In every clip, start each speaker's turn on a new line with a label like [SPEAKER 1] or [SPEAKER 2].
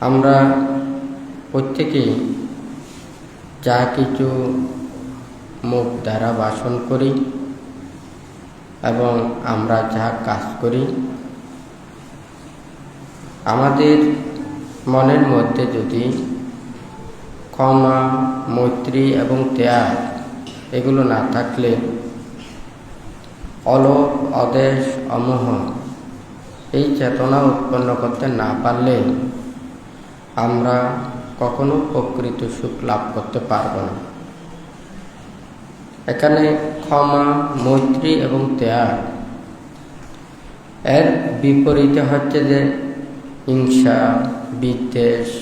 [SPEAKER 1] আমরা প্রত্যেকেই যা কিছু মুখ দ্বারা বাসন করি এবং আমরা যা কাজ করি, আমাদের মনের মধ্যে যদি ক্ষমা, মৈত্রী এবং ত্যাগ এগুলো না থাকলে অলোক অদেশ, অমোহ এই চেতনা উৎপন্ন করতে না পারলে আমরা কখনো প্রকৃত সুখ লাভ করতে পারব না। এখানে ক্ষমা, মৈত্রী এবং ত্যাগ এর বিপরীতে হচ্ছে যে হিংসা, বিদ্বেষ,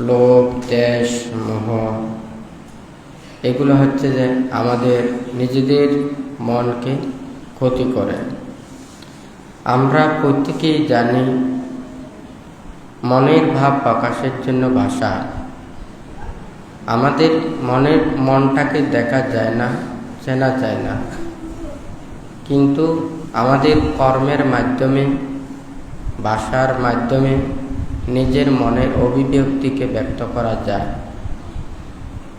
[SPEAKER 1] লোভ, দেশ, মোহ। এগুলো হচ্ছে যে আমাদের নিজেদের মনকে ক্ষতি করে। আমরা প্রত্যেকেই জানি মনের ভাব প্রকাশের জন্য ভাষা। আমাদের মনের মনটাকে দেখা যায় না, চেনা যায় না। কিন্তু আমাদের কর্মের মাধ্যমে, ভাষার মাধ্যমে নিজের মনের অভিব্যক্তিকে ব্যক্ত করা যায়।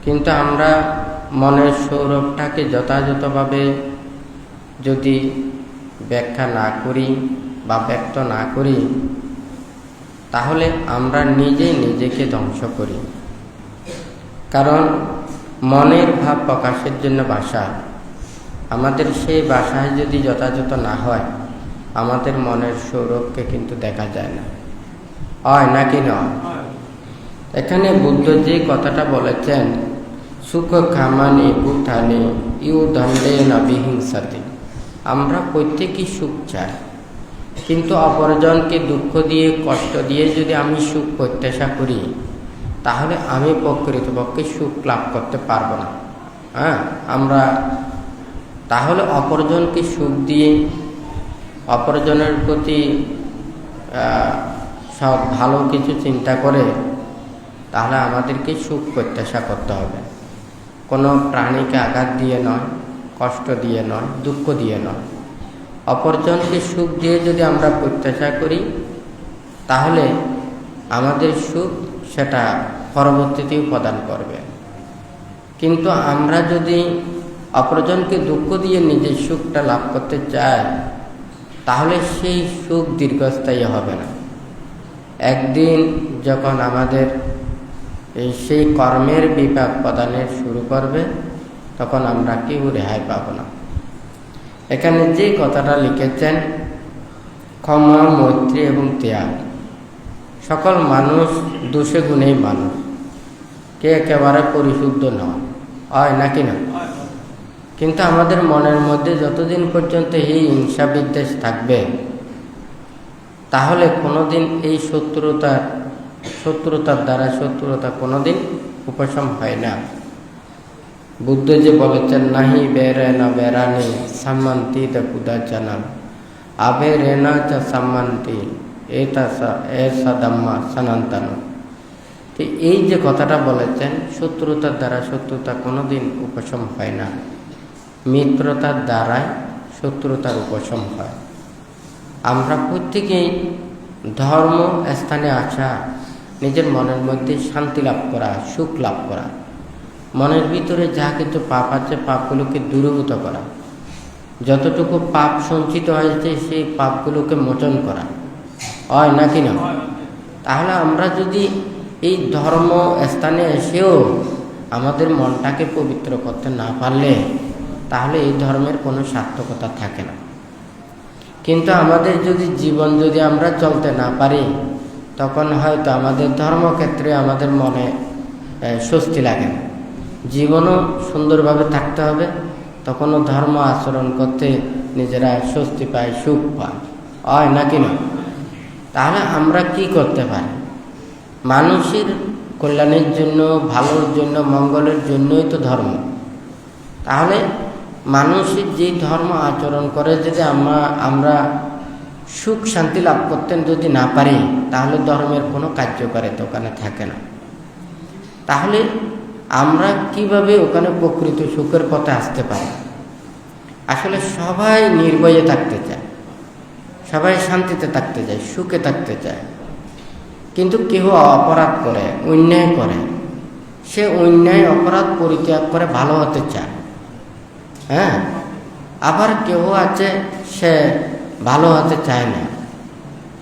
[SPEAKER 1] কিন্তু আমরা মনের সৌরভটাকে যথাযথভাবে যদি ব্যাখ্যা না করি বা ব্যক্ত না করি তাহলে আমরা নিজেই নিজেকে ধ্বংস করি। কারণ মনের ভাব প্রকাশের জন্য বাসা। আমাদের সেই বাসায় যদি যথাযথ না হয়, আমাদের মনের সৌরভকে কিন্তু দেখা যায় না। হয় নাকি নয় এখানে বুদ্ধ যে কথাটা বলেছেন, সুখ খামানি বুথানি ইউ দণ্ডে না বিহিংসাতে। আমরা প্রত্যেকেই সুখ চাই। কিন্তু অপরজনকে দুঃখ দিয়ে, কষ্ট দিয়ে যদি আমি সুখ প্রত্যাশা করি, তাহলে আমি প্রকৃতপক্ষে সুখ লাভ করতে পারব না। হ্যাঁ আমরা তাহলে অপরজনকে সুখ দিয়ে, অপরজনের প্রতি সব ভালো কিছু চিন্তা করে, তাহলে আমাদেরকে সুখ প্রত্যাশা করতে হবে। কোনো প্রাণীকে আঘাত দিয়ে নয়, কষ্ট দিয়ে নয়, দুঃখ দিয়ে নয়। অপরজনকে সুখ দিয়ে যদি আমরা প্রত্যাশা করি, তাহলে আমাদের সুখ সেটা পরবর্তীতেও প্রদান করবে। কিন্তু আমরা যদি অপরজনকে দুঃখ দিয়ে নিজের সুখটা লাভ করতে চাই, তাহলে সেই সুখ দীর্ঘস্থায়ী হবে না। একদিন যখন আমাদের সেই কর্মের বিপাক প্রদানের শুরু করবে, তখন আমরা কেউ রেহাই পাব না। এখানে যে কথাটা লিখেছেন, ক্ষমা, মৈত্রী এবং ত্যাগ। সকল মানুষ দোষে গুণেই মানুষ। কে একেবারে পরিশুদ্ধ নয়। হয় নাকি না? কিন্তু আমাদের মনের মধ্যে যতদিন পর্যন্ত এই হিংসা বিদ্বেষ থাকবে, তাহলে কোনোদিন এই শত্রুতার শত্রুতার দ্বারা শত্রুতা কোনোদিন উপশম হয় না। বুদ্ধ যে বলেছেন, নাহি বেরে না বেরানি সম্মান্তি তা কুদা জানান আবে রেনা চা সম্মান্তি এটা এসা দাম্মা সনান্তন। তো এই যে কথাটা বলেছেন, শত্রুতার দ্বারা শত্রুতা কোনোদিন উপশম হয় না। মিত্রতার দ্বারাই শত্রুতার উপশম হয়। আমরা প্রত্যেকেই ধর্ম, স্থানে আসা, নিজের মনের মধ্যে শান্তি লাভ করা, সুখ লাভ করা মনের ভিতরে যা কিছু পাপ আছে, পাপগুলোকে দূরীভূত করা। যতটুকু পাপ সঞ্চিত হয়েছে, সেই পাপগুলোকে মোচন করা। হয় নাকি না? তাহলে আমরা যদি এই ধর্ম স্থানে এসেও আমাদের মনটাকে পবিত্র করতে না পারলে, তাহলে এই ধর্মের কোনো সার্থকতা থাকে না। কিন্তু আমাদের যদি জীবন যদি আমরা চলতে না পারি, তখন হয়তো আমাদের ধর্মক্ষেত্রে আমাদের মনে স্বস্তি লাগে না। জীবনও সুন্দরভাবে থাকতে হবে, তখনও ধর্ম আচরণ করতে নিজেরা স্বস্তি পায়, সুখ পায়। হয় নাকি না? তাহলে আমরা কি করতে পারি? মানুষের কল্যাণের জন্য, ভালোর জন্য, মঙ্গলের জন্যই তো ধর্ম। তাহলে মানুষের যে ধর্ম আচরণ করে, যদি আমরা আমরা সুখ শান্তি লাভ করতেন যদি না পারি, তাহলে ধর্মের কোনো কার্যকারিতা ওখানে থাকে না। তাহলে আমরা কীভাবে ওখানে প্রকৃত সুখের পথে আসতে পারি? আসলে সবাই নির্ভয়ে থাকতে চায়। সবাই শান্তিতে থাকতে চায়, সুখে থাকতে চায়। কিন্তু কেহ অপরাধ করে, অন্যায় করে, সে অন্যায় অপরাধ পরিত্যাগ করে ভালো হতে চায়। হ্যাঁ? আবার কেউ আছে, সে ভালো হতে চায় না।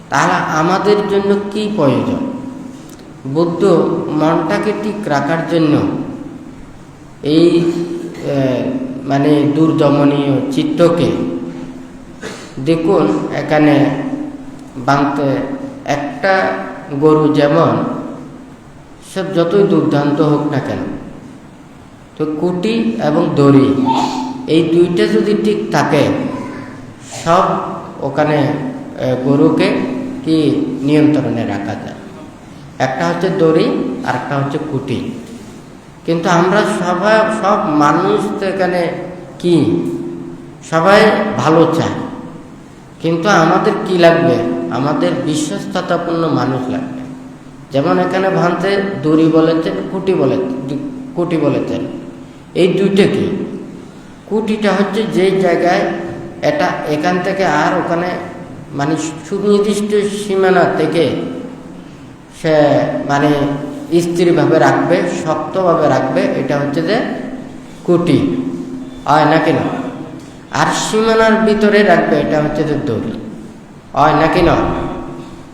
[SPEAKER 1] তাহলে আমাদের জন্য কি প্রয়োজন? বুদ্ধ মনটাকে ঠিক রাখার জন্য এই মানে দুর্দমনীয় চিত্তকে দেখুন, এখানে বাঁধতে একটা গরু যেমন সব যতই দুর্দান্ত হোক না কেন, তো কুটি এবং দড়ি এই দুইটা যদি ঠিক থাকে, সব ওখানে গরুকে কি নিয়ন্ত্রণে রাখা যায়। একটা হচ্ছে দড়ি, আর একটা হচ্ছে কুটি কিন্তু আমরা সবাই, সব মানুষ তো এখানে কি? সবাই ভালো চায়। কিন্তু আমাদের কি লাগবে? আমাদের বিশ্বস্ততাপূর্ণ মানুষ লাগবে। যেমন এখানে ভাঙতে দড়ি বলেছেন কুটি বলে কুটি বলেছেন। এই দুইটা কি? কুটিটা হচ্ছে যেই জায়গায় এটা এখান থেকে আর ওখানে মানে সুনির্দিষ্ট সীমানা থেকে সে মানে স্থিরভাবে রাখবে, শক্তভাবে রাখবে, এটা হচ্ছে যে কুটি। হয় না আর সীমানার ভিতরে রাখবে, এটা হচ্ছে যে দড়ি হয় নাকি না?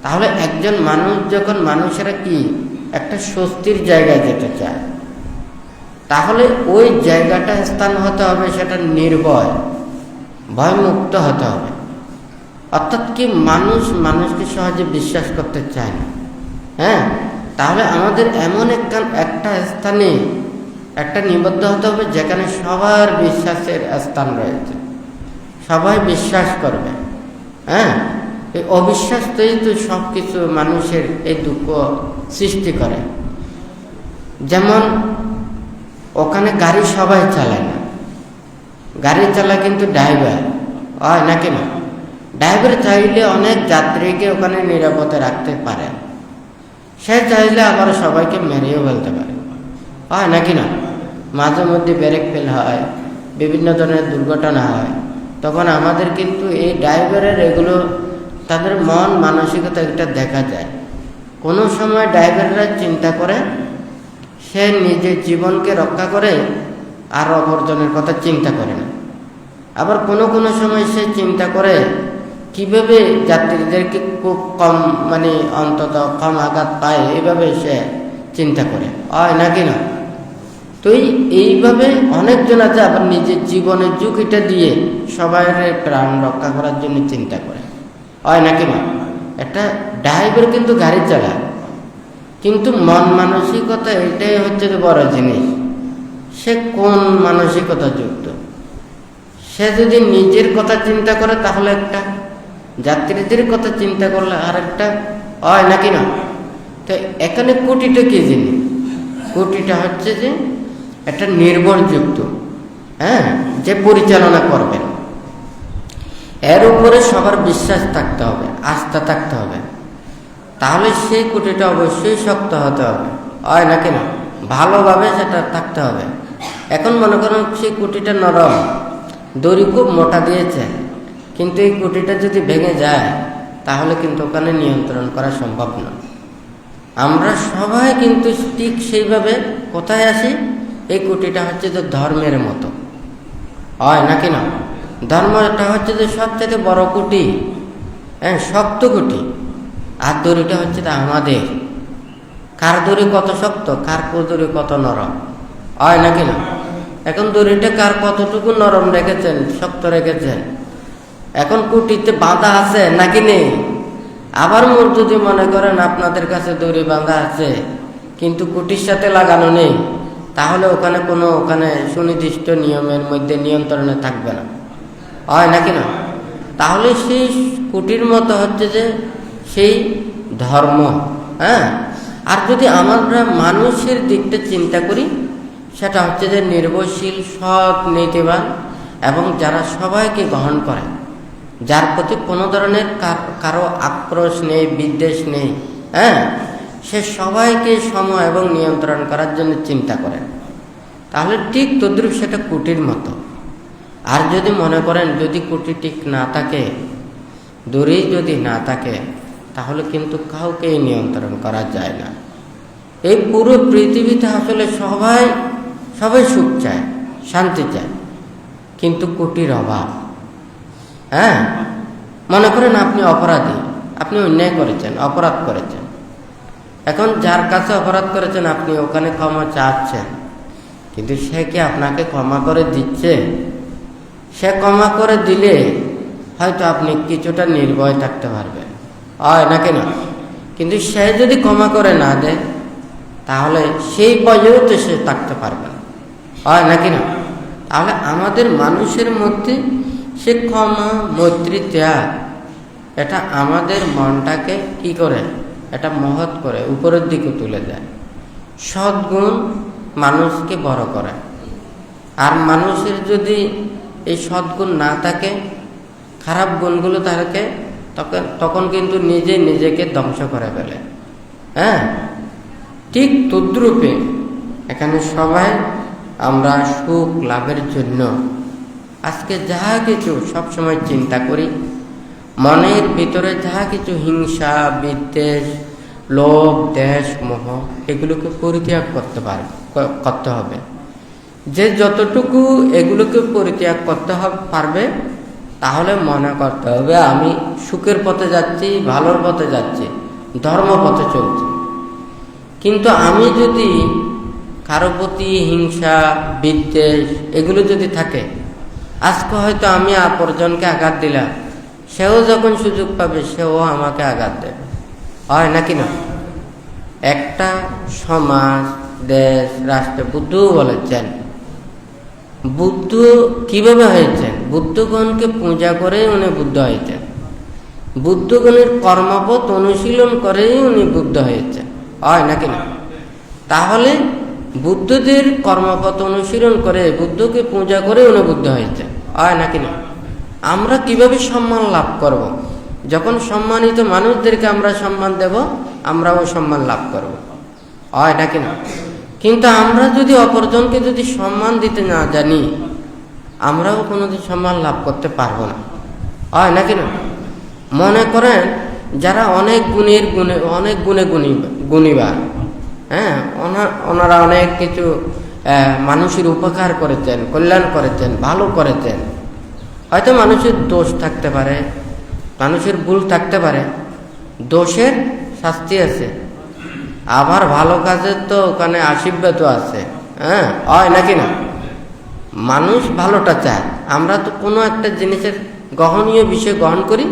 [SPEAKER 1] তাহলে একজন মানুষ যখন মানুষেরা কি? একটা স্বস্তির জায়গায় যেতে চায়। তাহলে ওই জায়গাটা স্থান হতে হবে, সেটা নির্ভয়, ভয়মুক্ত হতে হবে। অর্থাৎ কি মানুষ মানুষকে সহজে বিশ্বাস করতে চায় না? হ্যাঁ? তাহলে আমাদের এমন একটা একটা স্থানে একটা নিবদ্ধ হতে হবে যেখানে সবার বিশ্বাসের স্থান রয়েছে। সবাই বিশ্বাস করবে। হ্যাঁ? এই অবিশ্বাসটাই তো সব কিছু মানুষের এই দুঃখ সৃষ্টি করে। যেমন ওখানে গাড়ি সবাই চালায় না। গাড়ি চালায় কিন্তু ড্রাইভার। হয় নাকি না? ড্রাইভার চাইলে অনেক যাত্রীকে ওখানে নিরাপদে রাখতে পারে। সে চাইলে আবার সবাইকে মেরেও ফেলতে পারে। হয় নাকি না? মাঝে মধ্যে ব্রেক ফেল হয়, বিভিন্ন ধরনের দুর্ঘটনা হয়। তখন আমাদের কিন্তু এই ড্রাইভারের এগুলো, তাদের মন মানসিকতা এটা দেখা যায়। কোনো সময় ড্রাইভাররা চিন্তা করে, সে নিজের জীবনকে রক্ষা করে আর অপরজনের কথা চিন্তা করে না। আবার কোনো কোনো সময় সে চিন্তা করে কীভাবে যাত্রীদেরকে খুব কম মানে অন্তত কম আঘাত পায় এইভাবে সে চিন্তা করে। হয় নাকি না? তো এই, এইভাবে অনেকজন আছে আবার নিজের জীবনের ঝুঁকিটা দিয়ে সবাই প্রাণ রক্ষা করার জন্য চিন্তা করে। হয় নাকি না? একটা ড্রাইভার কিন্তু গাড়ি চালায়। কিন্তু মন মানসিকতা এটাই হচ্ছে বড় জিনিস। সে কোন মানসিকতা যুক্ত? সে যদি নিজের কথা চিন্তা করে তাহলে একটা যাত্রীদের কথা চিন্তা করলে আর একটা হয় নাকি না? তো এখানে কোটিটা কি জিনিস? কোটিটা হচ্ছে যে একটা নির্ভরযুক্ত হ্যাঁ যে পরিচালনা করবেন। এর উপরে সবার বিশ্বাস থাকতে হবে, আস্থা থাকতে হবে। তাহলে সেই কুটিটা অবশ্যই শক্ত হতে হবে, হয় না? ভালোভাবে সেটা থাকতে হবে। এখন মনে করেন সেই কুটিটা নরম, দড়ি খুব মোটা দিয়েছে। কিন্তু এই কুটিটা যদি ভেঙে যায়, তাহলে কিন্তু ওখানে নিয়ন্ত্রণ করা সম্ভব না। আমরা সবাই কিন্তু ঠিক সেইভাবে কোথায় আসি? এই কুটিটা হচ্ছে যে ধর্মের মতো। হয় নাকি না? ধর্মটা হচ্ছে যে সবচেয়ে বড় কুটি। হ্যাঁ শক্ত কুটি। আর দড়িটা হচ্ছে যে আমাদের। কার দড়ি কত শক্ত, কার দড়ি কত নরম। হয় নাকি না? এখন দড়িটা কার কতটুকু নরম রেখেছেন, শক্ত রেখেছেন? এখন কুটিতে বাঁধা আছে নাকি নেই? আবার মোট যদি মনে করেন আপনাদের কাছে দড়ি বাঁধা আছে, কিন্তু কুটির সাথে লাগানো নেই। তাহলে ওখানে কোনো ওখানে সুনির্দিষ্ট নিয়মের মধ্যে নিয়ন্ত্রণে থাকবে না। হয় নাকি না? তাহলে সেই কুটির মতো হচ্ছে যে সেই ধর্ম হ্যাঁ? আর যদি আমরা মানুষের দিকটা চিন্তা করি, সেটা হচ্ছে যে নির্ভরশীল, সৎ, নীতিবান, এবং যারা সবাইকে গ্রহণ করে যার প্রতি কোনো ধরনের কারও আক্রোশ নেই, বিদ্বেষ নেই হ্যাঁ? সে সবাইকে সম এবং নিয়ন্ত্রণ করার জন্য চিন্তা করেন তাহলে ঠিক তদ্রুপ সেটা কুটির মতো। আর যদি মনে করেন যদি কুটি ঠিক না থাকে দূরেই যদি না থাকে, তাহলে কিন্তু কাউকেই নিয়ন্ত্রণ করা যায় না। এই পুরো পৃথিবীতে আসলে সবাই সবাই সুখ চায়, শান্তি চায়। কিন্তু কুটির অভাব। হ্যাঁ? মনে করেন আপনি অপরাধী। আপনি অন্যায় করেছেন, অপরাধ করেছেন। এখন যার কাছে অপরাধ করেছেন, আপনি ওখানে ক্ষমা চাচ্ছেন। কিন্তু সে কি আপনাকে ক্ষমা করে দিচ্ছে? সে ক্ষমা করে দিলে হয়তো আপনি কিছুটা নির্ভয় থাকতে পারবেন। হয় না কিন্তু সে যদি ক্ষমা করে না দেয়, তাহলে সেই পর্যায়েও তো সে থাকতে পারবে না। হয় নাকি না তাহলে আমাদের মানুষের মধ্যে সে ক্ষমা মৈত্রী ত্যাগ এটা আমাদের মনটাকে কি করে? এটা মহৎ করে, উপরের দিকে তুলে দেয়। সদ্গুণ মানুষকে বড় করে। আর মানুষের যদি এই সদ্গুণ না থাকে, খারাপ গুণগুলো থাকে তখন তখন কিন্তু নিজে নিজেকে ধ্বংস করে ফেলে। হ্যাঁ? ঠিক তদ্রূপে এখানে সবাই আমরা সুখ লাভের জন্য আজকে যাহা কিছু সবসময় চিন্তা করি, মনের ভিতরে যাহা কিছু হিংসা, বিদ্বেষ, লোভ, দেশ, মোহ, এগুলোকে পরিত্যাগ করতে পারে করতে হবে। যে যতটুকু এগুলোকে পরিত্যাগ করতে পারবে, তাহলে মনে করতে হবে, আমি সুখের পথে যাচ্ছি, ভালোর পথে যাচ্ছি, ধর্ম পথে চলছি। কিন্তু আমি যদি কারও প্রতি হিংসা, বিদ্বেষ, এগুলো যদি থাকে আজকে হয়তো আমি অপরজনকে আঘাত দিলাম সেও যখন সুযোগ পাবে, সেও আমাকে আঘাত দেবে। হয় নাকি না? একটা সমাজ, দেশ, রাষ্ট্র, বুদ্ধও বলেছেন। বুদ্ধ কীভাবে হয়েছেন? বুদ্ধগণকে পূজা করেই উনি বুদ্ধ হয়েছেন। বুদ্ধগণের কর্মপথ অনুশীলন করেই উনি বুদ্ধ হয়েছেন। হয় নাকি না? তাহলে বুদ্ধদের কর্মপথ অনুশীলন করে, বুদ্ধকে পূজা করে উনি হয়েছে। হয় নাকি না? আমরা কীভাবে সম্মান লাভ করব। যখন সম্মানিত মানুষদেরকে আমরা সম্মান দেব, আমরাও সম্মান লাভ করব। হয় নাকি না? কিন্তু আমরা যদি অপরজনকে যদি সম্মান দিতে না জানি, আমরাও কোনোদিন সম্মান লাভ করতে পারব না। হয় নাকি না? মনে করেন, যারা অনেক গুণের গুণে, অনেক গুণে গুণী গুণীবার হ্যাঁ ওনারা অনেক কিছু মানুষের উপকার করেছেন, কল্যাণ করেছেন, ভালো করেছেন। হয়তো মানুষের দোষ থাকতে পারে, মানুষের ভুল থাকতে পারে, দোষের শাস্তি আছে। আবার ভালো কাজের তো ওখানে আশীর্বাদও আছে হ্যাঁ হয় নাকি না? মানুষ ভালোটা চায়। আমরা তো কোনো একটা জিনিসের গ্রহণীয় বিষয় গ্রহণ করি,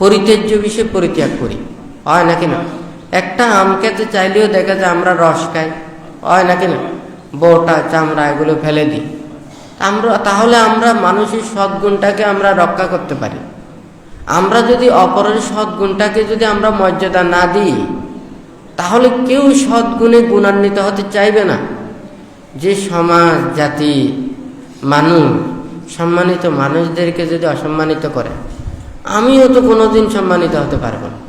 [SPEAKER 1] পরিত্যাজ্য বিষয় পরিত্যাগ করি, হয় নাকি না? একটা আম খেতে চাইলেও দেখা যায় আমরা রস খাই। হয় না বউটা চামড়া, এগুলো ফেলে দিই। আমরা, তাহলে আমরা মানুষের সদ্গুণটাকে আমরা রক্ষা করতে পারি। আমরা যদি অপরের সদ্গুণটাকে যদি আমরা মর্যাদা না দিই, তাহলে কেউ সদ্গুণে গুণান্বিত হতে চাইবে না। যে সমাজ, জাতি, মানুষ, সম্মানিত মানুষদেরকে যদি অসম্মানিত করে, আমিও তো কোনোদিন সম্মানিত হতে পারব না।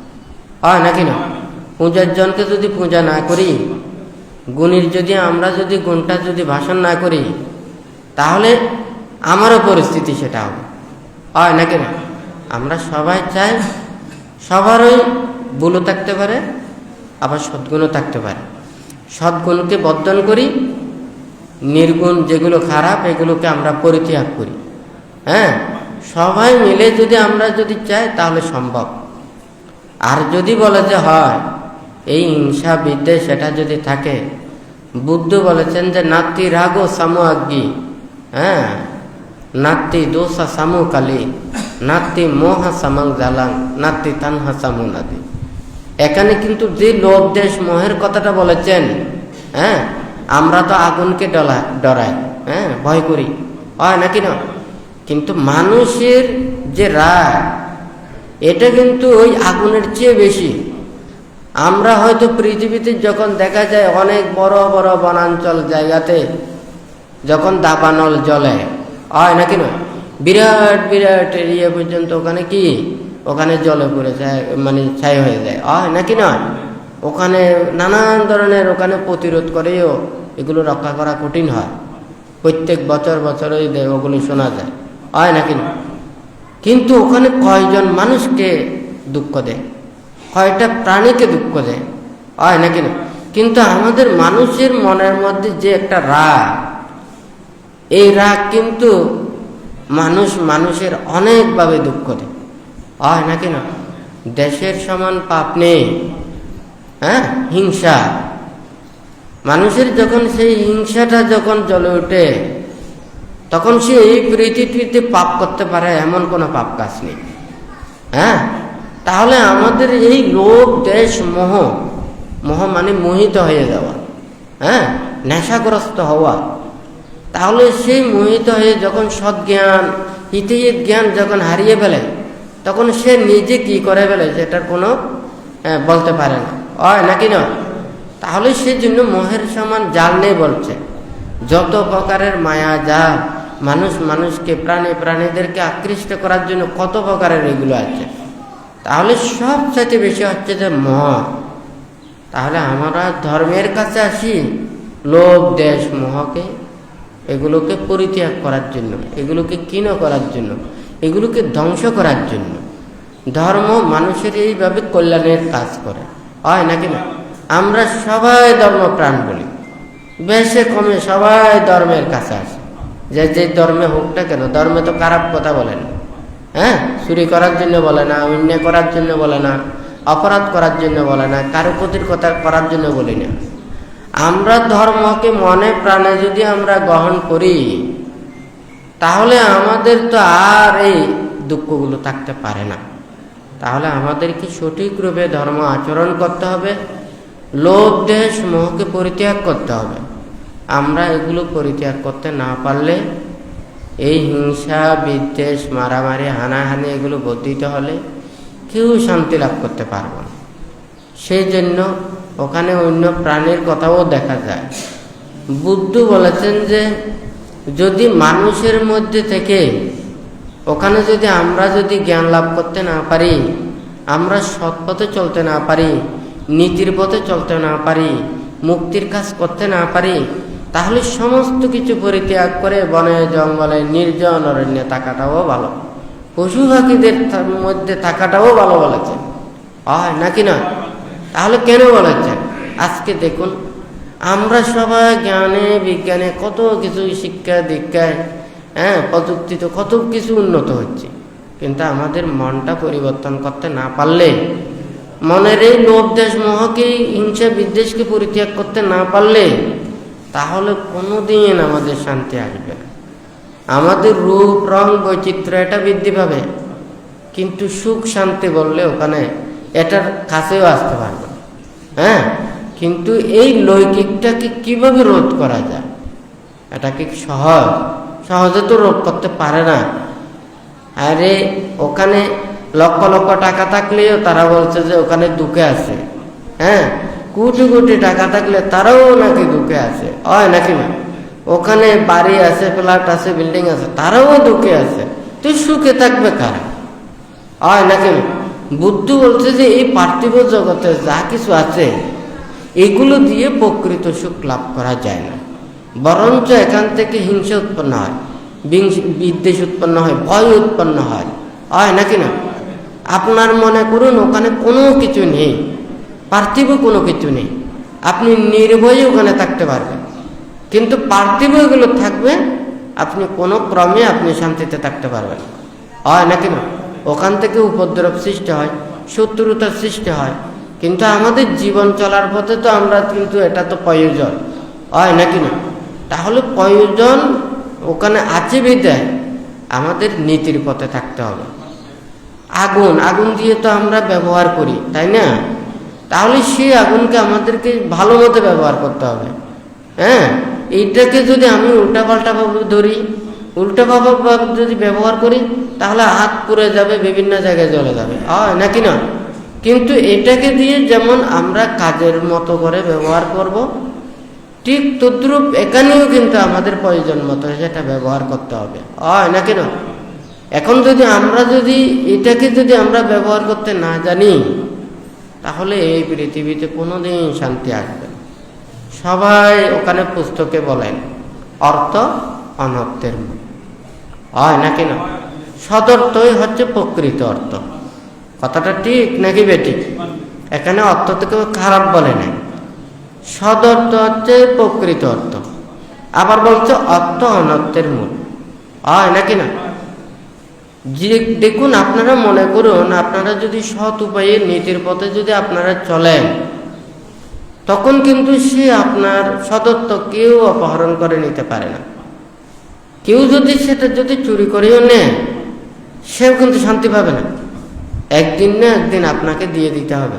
[SPEAKER 1] হয় নাকি না? পূজার জনকে যদি পূজা না করি, গুণীর যদি আমরা যদি গুণটা যদি ভাষণ না করি, তাহলে আমারও পরিস্থিতি সেটা হবে। হয় না? আমরা সবাই চাই সবারই ভুলও থাকতে পারে, আবার সদ্গুণও থাকতে পারে। সদ্গুণকে বর্ধন করি, নির্গুণ যেগুলো খারাপ, এগুলোকে আমরা পরিত্যাগ করি। হ্যাঁ? সবাই মিলে যদি আমরা যদি চাই, তাহলে সম্ভব। আর যদি বলে যে হয় এই হিংসা বিদ্বেষ সেটা যদি থাকে, বুদ্ধ বলেছেন যে নাতি রাগো সামু আজ্ঞি হ্যাঁ? নাতি দোষা সামু কালি, নাতি মোহা সামাং জালাং, নাতি তানহা সামু নাদি। এখানে কিন্তু যে লোভ দেশ মোহের কথাটা বলেছেন হ্যাঁ? আমরা তো আগুনকে ডলা, ডরাই হ্যাঁ? ভয় করি, হয় নাকি না? কিন্তু মানুষের যে রাগ, এটা কিন্তু ওই আগুনের চেয়ে বেশি। আমরা হয়তো পৃথিবীতে যখন দেখা যায় অনেক বড় বড় বনাঞ্চল জায়গাতে যখন দাবানল জলে হয় নাকি না বিরাট বিরাট এরিয়া পর্যন্ত ওখানে কি? ওখানে জলে পড়ে মানে ছাই হয়ে যায়, হয় নাকি নয়? ওখানে নানান ধরনের ওখানে প্রতিরোধ করেও এগুলো রক্ষা করা কঠিন হয়। প্রত্যেক বছর বছরই ওগুলি শোনা যায়, হয় নাকি না কিন্তু ওখানে কয়জন মানুষকে দুঃখ দেয়? কয়টা প্রাণীকে দুঃখ দেয়? হয় নাকি না? কিন্তু আমাদের মানুষের মনের মধ্যে যে একটা রাগ, এই রাগ কিন্তু মানুষ মানুষের অনেকভাবে দুঃখ দেয়। হয় না? দেশের সমান পাপ নেই হ্যাঁ? হিংসা। মানুষের যখন সেই হিংসাটা যখন জ্বলে ওঠে, তখন সে এই পৃথিবীতে পাপ করতে পারে, এমন কোনো পাপ কাজ নেই। হ্যাঁ? তাহলে আমাদের এই লোভ দেশ, মোহ মোহ মানে মোহিত হয়ে যাওয়া হ্যাঁ? নেশাগ্রস্ত হওয়া। তাহলে সেই মোহিত হয়ে যখন সৎজ্ঞান হিতহিত জ্ঞান যখন হারিয়ে ফেলে, তখন সে নিজে কি করে ফেলে সেটার কোনো বলতে পারে না। হয় নাকি না? তাহলে সেই জন্য মোহের সমান জাল নেই বলছে। যত প্রকারের মায়া, জাল, মানুষ মানুষকে, প্রাণী প্রাণীদেরকে আকৃষ্ট করার জন্য কত প্রকারের এগুলো আছে? তাহলে সবচাইতে বেশি হচ্ছে যে মোহ তাহলে আমরা ধর্মের কাছে আসি, লোভ, দেশ, মোহকে, এগুলোকে পরিত্যাগ করার জন্য, এগুলোকে ক্ষীণ করার জন্য, এগুলোকে ধ্বংস করার জন্য। ধর্ম মানুষের এইভাবে কল্যাণের কাজ করে। হয় নাকি না? আমরা সবাই ধর্ম প্রাণ বলি। বেশে কমে সবাই ধর্মের কাছে আসে। যে যে ধর্মে হোক না কেন, ধর্মে তো খারাপ কথা বলে না। হ্যাঁ? চুরি করার জন্য বলে না, অন্যায় করার জন্য বলে না, অপরাধ করার জন্য বলে না, কারও ক্ষতির কথা করার জন্য বলি না। আমরা ধর্মকে মনে প্রাণে যদি আমরা গ্রহণ করি, তাহলে আমাদের তো আর এই দুঃখগুলো থাকতে পারে না। তাহলে আমাদেরকে সঠিক রূপে ধর্ম আচরণ করতে হবে, লোভ, দেশ, মোহকে পরিত্যাগ করতে হবে। আমরা এগুলো পরিত্যাগ করতে না পারলে এই হিংসা, বিদ্বেষ, মারামারি, হানাহানি এগুলো বর্ধিত হলে কেউ শান্তি লাভ করতে পারবে না। সেই জন্য ওখানে অন্য প্রাণীর কথাও দেখা যায়। বুদ্ধ বলেছেন যে, যদি মানুষের মধ্যে থেকে ওখানে যদি আমরা যদি জ্ঞান লাভ করতে না পারি, আমরা সৎ পথে চলতে না পারি, নীতির পথে চলতে না পারি, মুক্তির কাজ করতে না পারি তাহলে সমস্ত কিছু পরিত্যাগ করে বনে, জঙ্গলে নির্জন অরণ্যে থাকাটাও ভালো। পশু পাখিদের মধ্যে থাকাটাও ভালো বলেছেন। হয় নাকি না তাহলে কেন বলেছেন? আজকে দেখুন, আমরা সবাই জ্ঞানে, বিজ্ঞানে কত কিছু শিক্ষা, দীক্ষায় হ্যাঁ প্রযুক্তিতে কত কিছু উন্নত হচ্ছে। কিন্তু আমাদের মনটা পরিবর্তন করতে না পারলে, মনের এই লোভ দেশ মোহকে হিংসা বিদ্বেষকে পরিত্যাগ করতে না পারলে তাহলে কোনোদিন আমাদের শান্তি আসবে না। আমাদের রূপ, রং, বৈচিত্র্য, এটা বৃদ্ধি পাবে। কিন্তু সুখ, শান্তি বললে ওখানে এটার কাছেও আসতে পারবে হ্যাঁ? কিন্তু এই লৌকিকটাকে কীভাবে রোধ করা যায়? এটা কি সহজ? সহজে তো রোধ করতে পারে না। আরে, ওখানে লক্ষ লক্ষ টাকা থাকলেও তারা বলছে যে ওখানে দুঃখে আছে। হ্যাঁ? কোটি কোটি টাকা থাকলে তারাও নাকি দুঃখে আছে। হয় নাকি না? ওখানে বাড়ি আছে ফ্ল্যাট আছে বিল্ডিং আছে, তারাও দুঃখে আছে। তুই সুখে থাকবে কারা? হয় নাকি না? বুদ্ধ বলছে যে এই পার্থিব জগতে যা কিছু আছে, এগুলো দিয়ে প্রকৃত সুখ লাভ করা যায় না। বরঞ্চ এখান থেকে হিংসা উৎপন্ন হয় বিদ্বেষ উৎপন্ন হয়, ভয় উৎপন্ন হয়। হয় নাকি না? আপনার মনে করুন, ওখানে কোনো কিছু নেই। পার্থিব কোনো কিছু নেই। আপনি নির্ভয়ে ওখানে থাকতে পারবেন। কিন্তু পার্থিব এগুলো থাকবে, আপনি কোনো ক্রমে আপনি শান্তিতে থাকতে পারবেন হয় না? ওখান থেকে উপদ্রব সৃষ্টি হয় শত্রুতার সৃষ্টি হয়। কিন্তু আমাদের জীবন চলার পথে তো আমরা কিন্তু এটা তো প্রয়োজন। হয় নাকি না? তাহলে প্রয়োজন ওখানে আছে বিদায় আমাদের নীতির পথে থাকতে হবে। আগুন আগুন দিয়ে তো আমরা ব্যবহার করি, তাই না? তাহলে সেই আগুনকে আমাদেরকে ভালো মতো ব্যবহার করতে হবে। হ্যাঁ? এইটাকে যদি আমি উল্টাপাল্টা ভাবে ধরি উল্টাভাবে যদি ব্যবহার করি, তাহলে হাত পুড়ে যাবে, বিভিন্ন জায়গায় চলে যাবে। হয় নাকি না? কিন্তু এটাকে দিয়ে যেমন আমরা কাজের মতো করে ব্যবহার করব, ঠিক তদ্রুপ এখানেও কিন্তু আমাদের প্রয়োজন মতো সেটা ব্যবহার করতে হবে। হয় নাকি না? এখন যদি আমরা যদি এটাকে যদি আমরা ব্যবহার করতে না জানি তাহলে এই পৃথিবীতে কোনোদিন শান্তি আসবে সবাই ওখানে পুস্তকে বলেন, অর্থ অনর্থের। হয় নাকি না সদর্থই হচ্ছে প্রকৃত অর্থ। কথাটা ঠিক নাকি বেঠিক? এখানে অর্থ থেকে খারাপ বলে নাই। সদর্থ হচ্ছে প্রকৃত অর্থ। আবার বলছে অর্থ অনর্থের মূল। হয় নাকি না যে দেখুন, আপনারা মনে করুন, আপনারা যদি সৎ উপায়ে নীতির পথে যদি আপনারা চলেন, তখন কিন্তু সে আপনার সদত্ব কেউ অপহরণ করে নিতে পারে না। কেউ যদি সেটা যদি চুরি করেও নেয়, সেও কিন্তু শান্তি পাবে না। একদিন না একদিন আপনাকে দিয়ে দিতে হবে।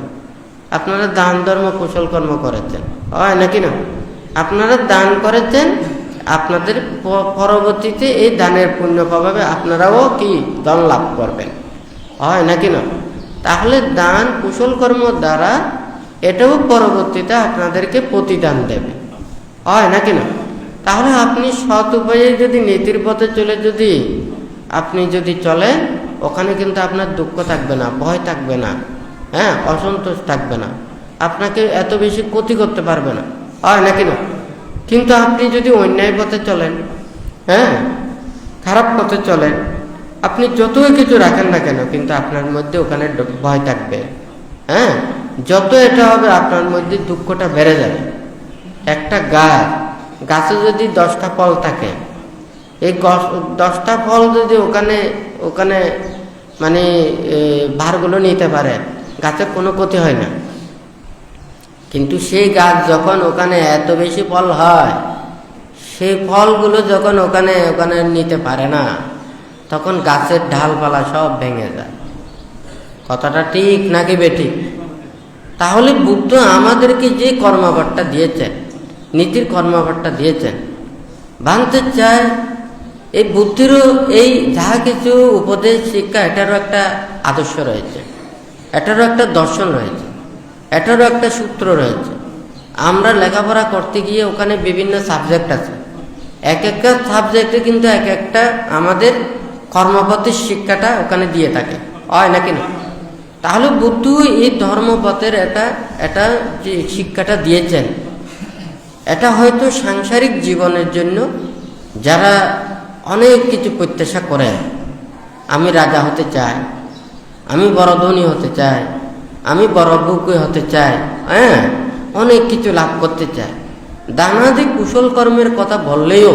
[SPEAKER 1] আপনারা দান, ধর্ম, কুশল কর্ম করেছেন। হয় নাকি না? আপনারা দান করেছেন আপনাদের পরবর্তীতে এই দানের পুণ্য প্রভাবে আপনারাও কি ধন লাভ করবেন? হয় নাকি না? তাহলে দান কুশল কর্ম দ্বারা এটাও পরবর্তীতে আপনাদেরকে প্রতিদান দেবে। হয় নাকি না? তাহলে আপনি সৎ উপায়ে যদি নীতির পথে চলে যদি আপনি যদি চলেন, ওখানে কিন্তু আপনার দুঃখ থাকবে না, ভয় থাকবে না হ্যাঁ অসন্তোষ থাকবে না। আপনাকে এত বেশি ক্ষতি করতে পারবে না। হয় নাকি না? কিন্তু আপনি যদি অন্যায় পথে চলেন হ্যাঁ খারাপ পথে চলেন, আপনি যতই কিছু রাখেন না কেন, কিন্তু আপনার মধ্যে ওখানে ভয় থাকবে। হ্যাঁ যত এটা হবে আপনার মধ্যে দুঃখটা বেড়ে যাবে। একটা গাছ, গাছে যদি দশটা ফল থাকে, এই দশটা ফল যদি ওখানে ওখানে মানে ভারগুলো নিতে পারে গাছের কোনো ক্ষতি হয় না। কিন্তু সেই গাছ যখন ওখানে এত বেশি ফল হয় সেই ফলগুলো যখন ওখানে ওখানে নিতে পারে না, তখন গাছের ঢালপালা সব ভেঙে যায়। কথাটা ঠিক নাকি বেটি তাহলে বুদ্ধ আমাদেরকে যে কর্মভারটা দিয়েছেন, নীতির কর্মভারটা দিয়েছেন, ভাঙতে চায়, এই বুদ্ধিরও এই যাহা কিছু উপদেশ, শিক্ষা, এটারও একটা আদর্শ রয়েছে, এটারও একটা দর্শন রয়েছে। এটারও একটা সূত্র রয়েছে। আমরা লেখাপড়া করতে গিয়ে ওখানে বিভিন্ন সাবজেক্ট আছে। এক একটা সাবজেক্টে কিন্তু এক একটা আমাদের কর্মপথের শিক্ষাটা ওখানে দিয়ে থাকে। হয় নাকি না? তাহলে বুদ্ধ এই ধর্মপথের এটা এটা যে শিক্ষাটা দিয়েছেন, এটা হয়তো সাংসারিক জীবনের জন্য যারা অনেক কিছু প্রত্যাশা করে। আমি রাজা হতে চাই, আমি বড় ধনী হতে চাই আমি বড় বুকে হতে চাই হ্যাঁ অনেক কিছু লাভ করতে চাই। দানাদি কুশল কর্মের কথা বললেও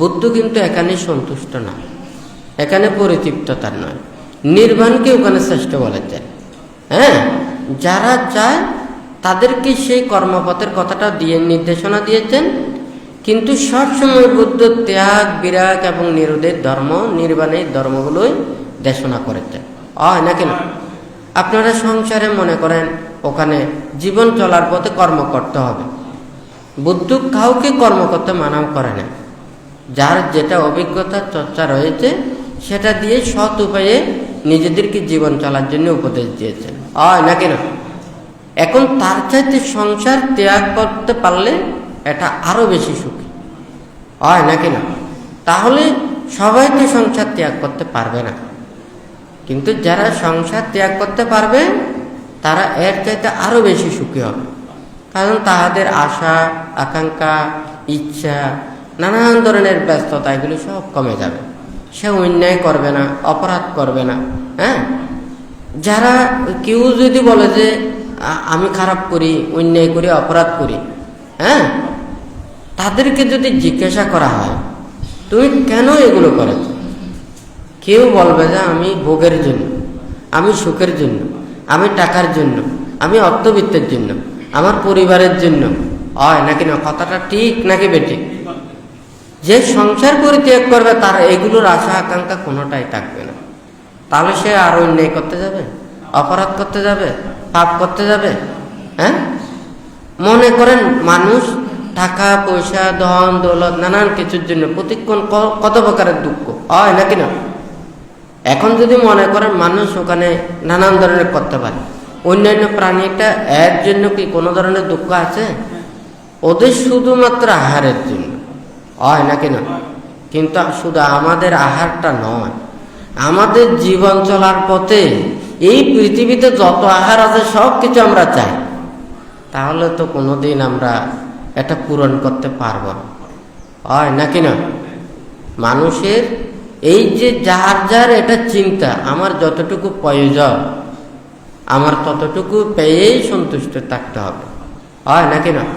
[SPEAKER 1] বুদ্ধ কিন্তু এখানে সন্তুষ্ট না, এখানে পরিতৃপ্ততার নয়। নির্বাণকে ওখানে শ্রেষ্ঠ বলেছেন হ্যাঁ যারা চায় তাদেরকে সেই কর্মপথের কথাটা দিয়ে নির্দেশনা দিয়েছেন। কিন্তু সবসময় বুদ্ধ ত্যাগ, বিরাগ এবং নিরোধের ধর্ম, নির্বাণের ধর্মগুলোই দেশনা করেছেন। হয় না কেন? আপনারা সংসারে মনে করেন, ওখানে জীবন চলার পথে কর্ম করতে হবে। বুদ্ধ কাউকে কর্ম করতে মানাও করে না। যার যেটা অভিজ্ঞতা, চর্চা রয়েছে, সেটা দিয়ে সৎ উপায়ে নিজেদেরকে জীবন চলার জন্য উপদেশ দিয়েছেন হয় না কেন? এখন তার চাইতে সংসার ত্যাগ করতে পারলে এটা আরও বেশি সুখী। হয় না তাহলে সবাই তো সংসার ত্যাগ করতে পারবে না। কিন্তু যারা সংসার ত্যাগ করতে পারবে, তারা এর চাইতে আরও বেশি সুখী হবে। কারণ তাহাদের আশা, আকাঙ্ক্ষা, ইচ্ছা, নানান ধরনের ব্যস্ততা, এগুলো সব কমে যাবে। সে অন্যায় করবে না, অপরাধ করবে না হ্যাঁ? যারা কেউ যদি বলে যে আমি খারাপ করি, অন্যায় করি, অপরাধ করি হ্যাঁ? তাদেরকে যদি জিজ্ঞাসা করা হয়, তুমি কেন এগুলো করেছ? কেউ বলবে যে আমি ভোগের জন্য, আমি সুখের জন্য, আমি টাকার জন্য, আমি অর্থবিত্তের জন্য, আমার পরিবারের জন্য। হয় নাকি না? কথাটা ঠিক নাকি বেঠিক? যে সংসার পরিত্যাগ করবে তার এগুলোর আশা আকাঙ্ক্ষা কোনোটাই থাকবে না। তাহলে সে আর অন্যায় করতে যাবে? অপরাধ করতে যাবে? পাপ করতে যাবে? হ্যাঁ? মনে করেন মানুষ টাকা, পয়সা, ধন, দৌলত, নানান কিছুর জন্য প্রতিক্ষণ কত প্রকারের দুঃখ। হয় নাকি না? এখন যদি মনে করেন মানুষ ওখানে নানান ধরনের করতে পারে। অন্যান্য প্রাণীটা এর জন্য কি কোনো ধরনের দুঃখ আছে? ওদের শুধুমাত্র আহারের জন্য। হয় না কিন্তু শুধু আমাদের আহারটা নয়, আমাদের জীবন চলার পথে এই পৃথিবীতে যত আহার আছে সব কিছু আমরা চাই। তাহলে তো কোনোদিন আমরা এটা পূরণ করতে পারব হয় নাকি না মানুষের এই যে যার যার এটা চিন্তা, আমার যতটুকু প্রয়োজন, আমার ততটুকু পেয়েই সন্তুষ্ট থাকতে হবে। হয় নাকি না?